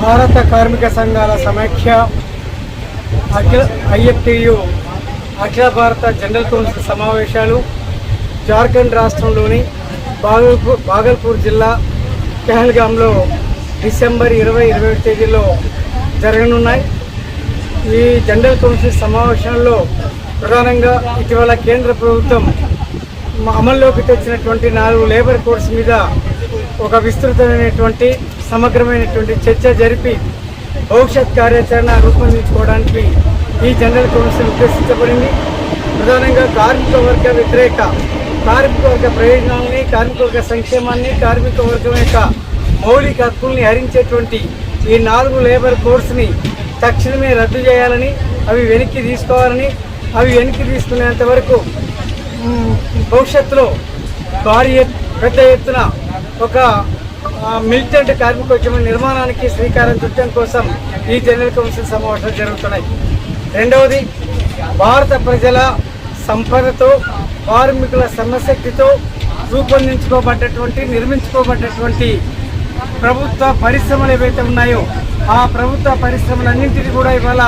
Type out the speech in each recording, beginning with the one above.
భారత కార్మిక సంఘాల సమాఖ్య అఖిల ఐఎఫ్టియు అఖిల భారత జనరల్ కౌన్సిల్ సమావేశాలు జార్ఖండ్ రాష్ట్రంలోని బాగల్పూర్ బాగల్పూర్ జిల్లా పెహల్గాంలో డిసెంబర్ ఇరవై ఇరవై తేదీలో జరగనున్నాయి. ఈ జనరల్ కౌన్సిల్ సమావేశంలో ప్రధానంగా ఇటీవల కేంద్ర ప్రభుత్వం అమల్లోకి తెచ్చినటువంటి నాలుగు లేబర్ కోడ్స్ మీద ఒక విస్తృతమైనటువంటి సమగ్రమైనటువంటి చర్చ జరిపి భవిష్యత్ కార్యాచరణ రూపొందించుకోవడానికి ఈ జనరల్ కౌన్సిల్ ఉద్దేశించబడింది. ప్రధానంగా కార్మిక వర్గ వ్యతిరేక కార్మిక వర్గ ప్రయోజనాలని కార్మిక వర్గ సంక్షేమాన్ని కార్మిక వర్గం యొక్క మౌలిక హక్కుల్ని హరించేటువంటి ఈ నాలుగు లేబర్ కోడ్స్ని తక్షణమే రద్దు చేయాలని అవి వెనక్కి తీసుకోవాలని అవి వెనక్కి తీసుకునేంత వరకు భవిష్యత్తులో భారీ పెద్ద ఎత్తున ఒక మిలిటెంట్ కార్మికోద్యమ నిర్మాణానికి శ్రీకారం చుట్టడం కోసం ఈ జనరల్ కౌన్సిల్ సమావేశాలు జరుగుతున్నాయి. రెండవది భారత ప్రజల సంపదతో కార్మికుల సమశక్తితో రూపొందించుకోబడ్డటువంటి నిర్మించుకోబడ్డటువంటి ప్రభుత్వ పరిశ్రమలు ఏవైతే ఉన్నాయో ఆ ప్రభుత్వ పరిశ్రమలన్నింటినీ కూడా ఇవాళ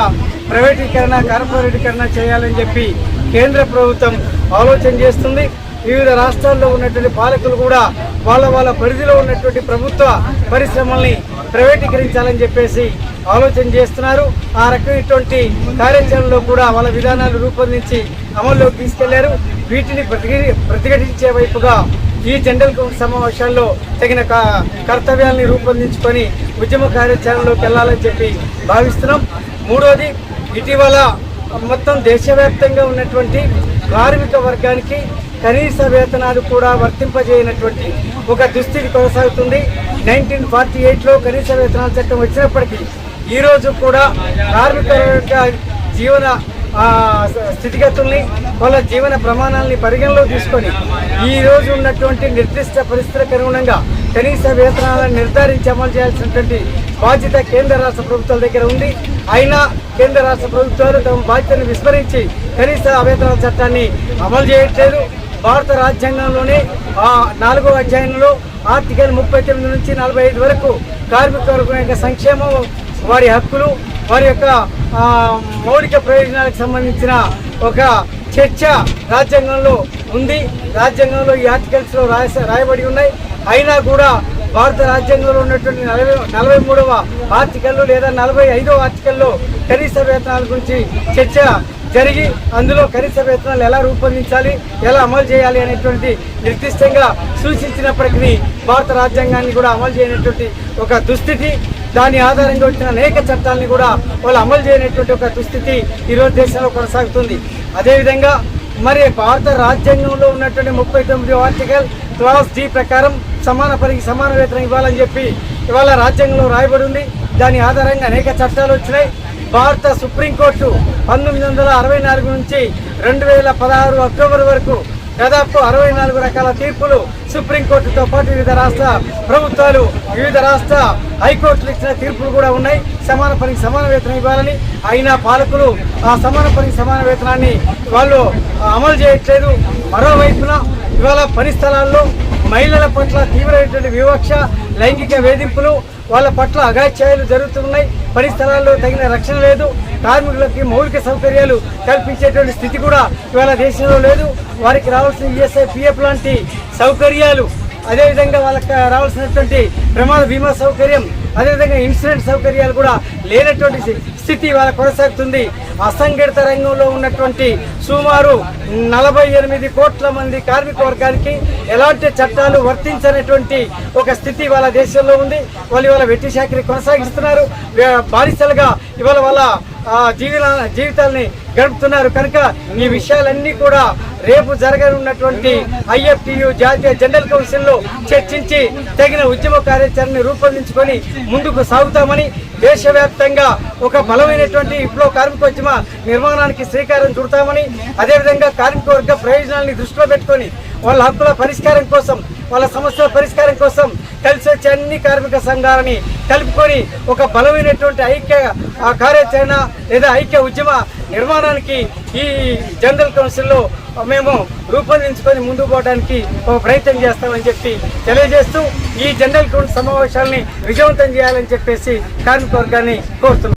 ప్రైవేటీకరణ కార్పొరేటీకరణ చేయాలని చెప్పి కేంద్ర ప్రభుత్వం ఆలోచన చేస్తుంది. వివిధ రాష్ట్రాల్లో ఉన్నటువంటి పాలకులు కూడా వాళ్ళ వాళ్ళ పరిధిలో ఉన్నటువంటి ప్రభుత్వ పరిశ్రమల్ని ప్రైవేటీకరించాలని చెప్పేసి ఆలోచన చేస్తున్నారు. ఆ రకమైనటువంటి కార్యాచరణలో కూడా వాళ్ళ విధానాలు రూపొందించి అమల్లోకి తీసుకెళ్ళారు. వీటిని ప్రతిఘటించే వైపుగా ఈ జనరల్ కౌన్సిల్ సమావేశాల్లో తగిన క- కర్తవ్యాల్ని రూపొందించుకొని ఉద్యమ కార్యాచరణలోకి వెళ్ళాలని చెప్పి భావిస్తున్నాం. మూడోది ఇటీవల మొత్తం దేశవ్యాప్తంగా ఉన్నటువంటి కార్మిక వర్గానికి కనీస వేతనాలు కూడా వర్తింపజేయనటువంటి ఒక దుస్థితి కొనసాగుతుంది. నైన్టీన్ ఫార్టీ ఎయిట్లో కనీస వేతనాల చట్టం వచ్చినప్పటికీ ఈరోజు కూడా కార్మిక వర్గ జీవన స్థితిగతుల్ని వాళ్ళ జీవన ప్రమాణాలని పరిగణలో తీసుకొని ఈ రోజు ఉన్నటువంటి నిర్దిష్ట పరిస్థితులకు అనుగుణంగా కనీస వేతనాలను నిర్ధారించి అమలు చేయాల్సినటువంటి బాధ్యత కేంద్ర రాష్ట్ర ప్రభుత్వాల దగ్గర ఉంది. అయినా కేంద్ర రాష్ట్ర ప్రభుత్వాలు తమ బాధ్యతను విస్మరించి కనీస వేతనాల చట్టాన్ని అమలు చేయట్లేదు. భారత రాజ్యాంగంలోని ఆ నాలుగో అధ్యాయంలో ఆర్టికల్ ముప్పై తొమ్మిది నుంచి నలభై ఐదు వరకు కార్మిక వర్గం యొక్క సంక్షేమం వారి హక్కులు వారి యొక్క మౌలిక ప్రయోజనాలకు సంబంధించిన ఒక చర్చ రాజ్యాంగంలో ఉంది. రాజ్యాంగంలో ఈ ఆర్టికల్స్లో రాయ రాయబడి ఉన్నాయి. అయినా కూడా భారత రాజ్యాంగంలో ఉన్నటువంటి నలభై నలభై మూడవ ఆర్టికల్లో లేదా నలభై ఐదవ ఆర్టికల్లో కనీస వేతనాల గురించి చర్చ జరిగి అందులో కనీస వేతనాలు ఎలా రూపొందించాలి ఎలా అమలు చేయాలి అనేటువంటి నిర్దిష్టంగా సూచించినప్పటికీ భారత రాజ్యాంగాన్ని కూడా అమలు చేయనటువంటి ఒక దుస్థితి. దాని ఆధారంగా వచ్చిన అనేక చట్టాలని కూడా వాళ్ళు అమలు చేయనటువంటి ఒక దుస్థితి ఈరోజు దేశంలో కొనసాగుతుంది. అదేవిధంగా మరి భారత రాజ్యాంగంలో ఉన్నటువంటి ముప్పై తొమ్మిది ఆర్టికల్ క్లాస్ డి ప్రకారం సమాన పనికి సమాన వేతనం ఇవ్వాలని చెప్పి ఇవాళ రాజ్యాంగంలో రాయబడి ఉంది దాని ఆధారంగా అనేక చట్టాలు వచ్చినాయి. భారత సుప్రీంకోర్టు పంతొమ్మిది వందల అరవై నాలుగు నుంచి రెండు వేల పదహారు అక్టోబర్ వరకు దాదాపు అరవై నాలుగు రకాల తీర్పులు సుప్రీంకోర్టుతో పాటు వివిధ రాష్ట్ర ప్రభుత్వాలు వివిధ రాష్ట్ర హైకోర్టులు ఇచ్చిన తీర్పులు కూడా ఉన్నాయి. సమాన పనికి సమాన వేతనం ఇవ్వాలని అయినా పాలకులు ఆ సమాన పనికి సమాన వేతనాన్ని వాళ్ళు అమలు చేయట్లేదు. మరోవైపున ఇవాళ పని స్థలాల్లో మహిళల పట్ల తీవ్రమైనటువంటి వివక్ష లైంగిక వేధింపులు వాళ్ళ పట్ల అగాత్యాయాలు జరుగుతున్నాయి. పని స్థలాల్లో తగిన రక్షణ లేదు. కార్మికులకి మౌలిక సౌకర్యాలు కల్పించేటువంటి స్థితి కూడా ఇవాళ దేశంలో లేదు. వారికి రావాల్సిన ఈఎస్ఐ పిఎఫ్ లాంటి సౌకర్యాలు అదేవిధంగా వాళ్ళకి రావాల్సినటువంటి ప్రమాద బీమా సౌకర్యం అదేవిధంగా ఇన్సూరెన్స్ సౌకర్యాలు కూడా లేనటువంటి స్థితి వాళ్ళ కొనసాగుతుంది. అసంఘటిత రంగంలో ఉన్నటువంటి సుమారు నలభై ఎనిమిది కోట్ల మంది కార్మిక వర్గానికి ఎలాంటి చట్టాలు వర్తించనటువంటి ఒక స్థితి వాళ్ళ దేశంలో ఉంది. వాళ్ళు ఇవాళ వెట్టి శాఖని కొనసాగిస్తున్నారు. బానిసలుగా ఇవాళ వాళ్ళ జీవిత జీవితాలని గడుపుతున్నారు. కనుక ఈ విషయాలన్నీ కూడా రేపు జరగనున్నటువంటి ఐఎఫ్టియు జాతీయ జనరల్ కౌన్సిల్లో చర్చించి తగిన ఉద్యమ కార్యాచరణని రూపొందించుకొని ముందుకు సాగుతామని దేశవ్యాప్తంగా ఒక బలమైనటువంటి ఇప్పుడు కార్మికోద్యమ నిర్మాణానికి శ్రీకారం చుడతామని అదేవిధంగా కార్మికవర్గ ప్రయోజనాలని దృష్టిలో పెట్టుకొని వాళ్ళ హక్కుల పరిష్కారం కోసం వాళ్ళ సమస్యల పరిష్కారం కోసం కలిసి వచ్చే అన్ని కార్మిక సంఘాలని కలుపుకొని ఒక బలమైనటువంటి ఐక్య ఆ కార్యాచరణ లేదా ఐక్య ఉద్యమ నిర్మాణానికి ఈ జనరల్ కౌన్సిల్లో మేము రూపొందించుకొని ముందుకు పోవడానికి ఒక ప్రయత్నం చేస్తామని చెప్పి తెలియజేస్తూ ఈ జనరల్ కౌన్సిల్ సమావేశాలని విజయవంతం చేయాలని చెప్పేసి కార్మిక వర్గాన్ని కోరుతున్నాం.